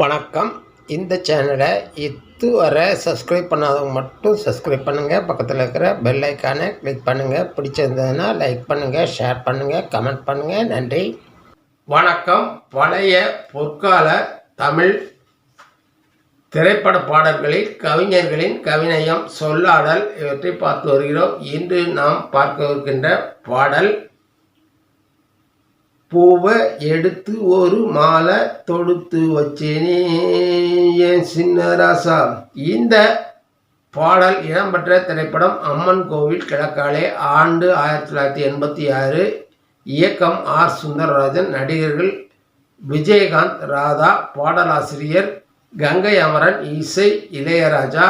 வணக்கம். இந்த சேனலை இதுவரை சப்ஸ்கிரைப் பண்ணாதவங்க மட்டும் சப்ஸ்கிரைப் பண்ணுங்கள் பக்கத்தில் இருக்கிற பெல் ஐக்கானை கிளிக் பண்ணுங்கள் பிடிச்சிருந்ததுன்னா லைக் பண்ணுங்கள் ஷேர் பண்ணுங்கள் கமெண்ட் பண்ணுங்கள் நன்றி. வணக்கம். பழைய பொற்கால தமிழ் திரைப்பட பாடல்களில் கவிஞர்களின் கவிநயம் சொல்லாடல் இவற்றை பார்த்து வருகிறோம். இன்று நாம் பார்க்கவிருக்கின்ற பாடல் பூவை எடுத்து ஒரு மாலை தொடுத்து வச்சேனே என் சின்ன ராசா. இந்த பாடல் இடம்பெற்ற திரைப்படம் அம்மன் கோவில் கிழக்காலே ஆண்டு ஆயிரத்தி தொள்ளாயிரத்தி எண்பத்தி ஆறு. இயக்கம் ஆர். சுந்தரராஜன் நடிகர்கள் விஜயகாந்த் ராதா பாடலாசிரியர் கங்கை அமரன் இசை இளையராஜா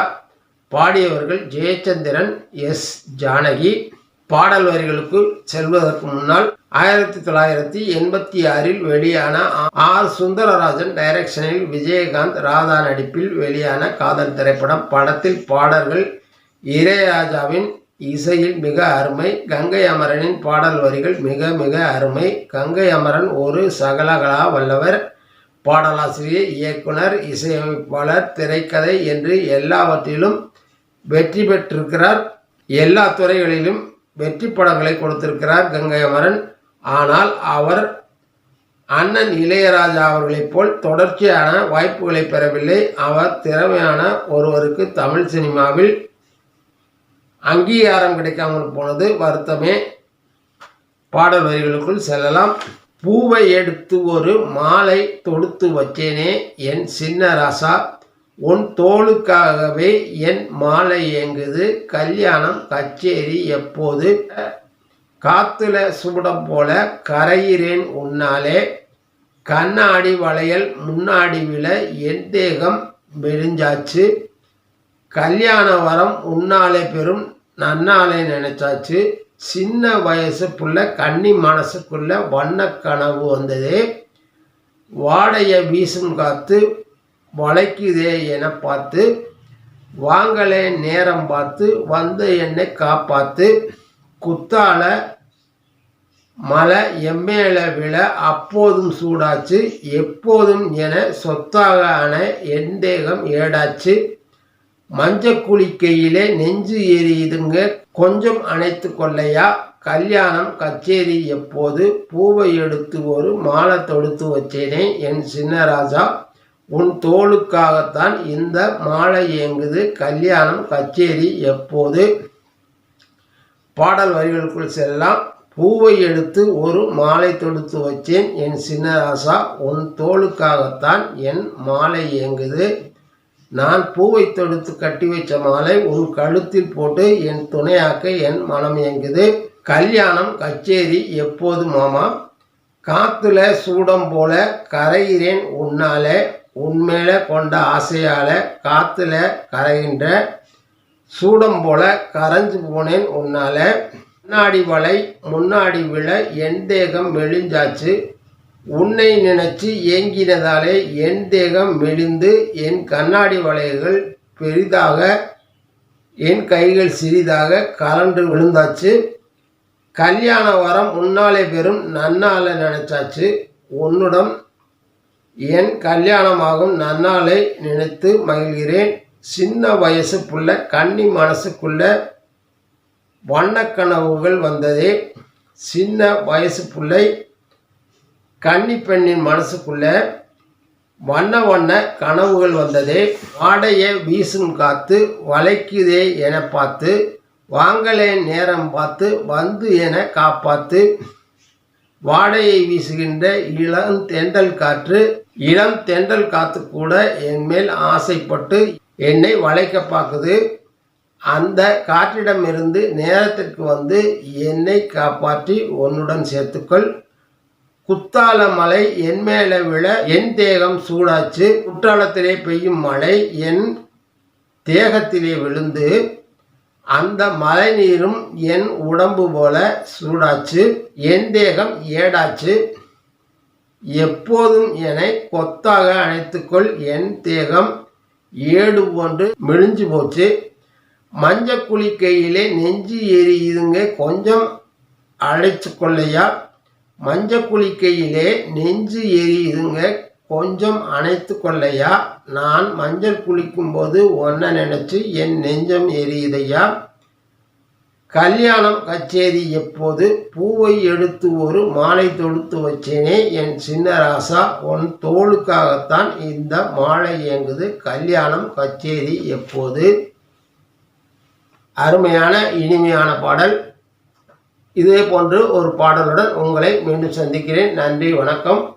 பாடியவர்கள் ஜெயச்சந்திரன் எஸ். ஜானகி பாடல் வரிகளுக்கு செல்வதற்கு முன்னால் ஆயிரத்தி தொள்ளாயிரத்தி எண்பத்தி ஆறில் வெளியான ஆர் சுந்தரராஜன் டைரக்ஷனில் விஜயகாந்த் ராதா நடிப்பில் வெளியான காதல் திரைப்படம் படத்தில் பாடல்கள் இளையராஜாவின் இசையில் மிக அருமை கங்கை அமரனின் பாடல் வரிகள் மிக மிக அருமை கங்கை அமரன் ஒரு சகலகலா வல்லவர் பாடலாசிரியர் இயக்குனர் இசையமைப்பாளர் திரைக்கதை என்று எல்லாவற்றிலும் வெற்றி பெற்றிருக்கிறார். எல்லா துறைகளிலும் வெற்றி படங்களை கொடுத்திருக்கிறார் கங்கை அமரன் ஆனால் அவர் அண்ணன் இளையராஜா அவர்களைப் போல் தொடர்ச்சியான வாய்ப்புகளை பெறவில்லை. அவர் திறமையான ஒருவருக்கு தமிழ் சினிமாவில் அங்கீகாரம் கிடைக்காமல் போனது வருத்தமே. பாடல் வரிகளுக்குள் செல்லலாம். பூவை எடுத்து ஒரு மாலை தொடுத்து வச்சேனே என் சின்ன ராசா உன் தோளுக்காகவே என் மாலை ஏங்குது. கல்யாணம் கச்சேரி எப்போது? காத்துல சுடம் போல கரையிறேன் உன்னாலே. கண்ணாடி வளையல் முன்னாடி விழ என் தேகம் மெலிஞ்சாச்சு. கல்யாண வரம் உன்னாலே பெரும் நன்னாலே நினைச்சாச்சு. சின்ன வயசுக்குள்ள கன்னி மனசுக்குள்ள வண்ண கனவு வந்ததே. வாடைய வீசும் காத்து வளைக்குதே என பார்த்து வாங்கலே நேரம் பார்த்து வந்து என்னை காப்பாத்து. குத்தால மலை எம்மேல விழ அப்போதும் சூடாச்சு எப்போதும் என சொத்தாக ஆன என் தேகம் ஏடாச்சு. மஞ்ச குளிக்கையிலே நெஞ்சு எரியுதுங்க கொஞ்சம் அணைத்து கொள்ளையா? கல்யாணம் கச்சேரி எப்போது? பூவை எடுத்து ஒரு மாலை தொடுத்து வச்சேனே என் சின்னராஜா உன் தோளுக்காகத்தான் இந்த மாலை இயங்குது கல்யாணம் கச்சேரி எப்போது? பாடல் வரிகளுக்குள் செல்லலாம். பூவை எடுத்து ஒரு மாலை தொடுத்து வச்சேன். என் சின்னராசா உன் தோளுக்காகத்தான் என் மாலை இயங்குது நான் பூவை தொடுத்து கட்டி வச்ச மாலை உன் கழுத்தில் போட்டு என் துணையாக்க என் மனம் இயங்குது கல்யாணம் கச்சேரி எப்போது மாமா? காத்துல சூடம் போல கரைகிறேன் உன்னாலே உண்மையில கொண்ட ஆசையால காத்துல கரைகின்ற சூடம் போல கரைஞ்சு போனேன் உன்னால. முன்னாடி வலை முன்னாடி விழ என் தேகம் மெலிஞ்சாச்சு. உன்னை நினைச்சு ஏங்கினதாலே என் தேகம் மெலிந்து என் கண்ணாடி வளையல்கள் பெரிதாக என் கைகள் சிறிதாக கலண்டு விழுந்தாச்சு. கல்யாண வரம் உன்னாலே பெறும் நன்னால நினைச்சாச்சு. உன்னுடன் என் கல்யாணமாகும் நன்னாளை நினைத்து மகிழ்கிறேன். சின்ன வயசுக்குள்ள கன்னி மனசுக்குள்ள வண்ணக்கனவுகள் வந்ததே. சின்ன வயசு பிள்ளை கன்னி பெண்ணின் மனசுக்குள்ள வண்ண வண்ண கனவுகள் வந்ததே. ஆடைய வீசும் காத்து வளைக்குதே என பார்த்து வாங்கலே நேரம் பார்த்து வந்து என காப்பாத்து. வாடையை வீசுகின்ற இளம் தெண்டல் காற்று இளம் தெண்டல் காத்து கூட என் மேல் ஆசைப்பட்டு என்னை வளைக்க பார்க்குது. அந்த காற்றிடமிருந்து நேரத்திற்கு வந்து என்னை காப்பாற்றி உன்னுடன் சேர்த்துக்கொள். குத்தால மலை என் மேலே விழ என் தேகம் சூடாச்சு. குற்றாலத்திலே பெய்யும் மழை என் தேகத்திலே விழுந்து அந்த மழை நீரும் என் உடம்பு போல சூடாச்சு என் தேகம் ஏடாச்சு. எப்போதும் என்னை கொத்தாக அணைத்துக்கொள் என் தேகம் ஏடு போன்று மெலிஞ்சு போச்சு. மஞ்ச குளிக்கையிலே நெஞ்சு எரியுதுங்க கொஞ்சம் அழைச்சு கொள்ளையா மஞ்ச குளிக்கையிலே நெஞ்சு எரியுதுங்க கொஞ்சம் அணைத்து கொள்ளையா? நான் மஞ்சள் குளிக்கும் போது ஒன்ன நினச்சி என் நெஞ்சம் எரியுதையா? கல்யாணம் கச்சேரி எப்போது? பூவை எடுத்து ஒரு மாலை தொடுத்து வச்சேனே என் சின்ன ராசா உன் தோளுக்காகத்தான் இந்த மாலை இயங்குது கல்யாணம் கச்சேரி எப்போது? அருமையான இனிமையான பாடல். இதே போன்று ஒரு பாடலுடன் உங்களை மீண்டும் சந்திக்கிறேன். நன்றி வணக்கம்.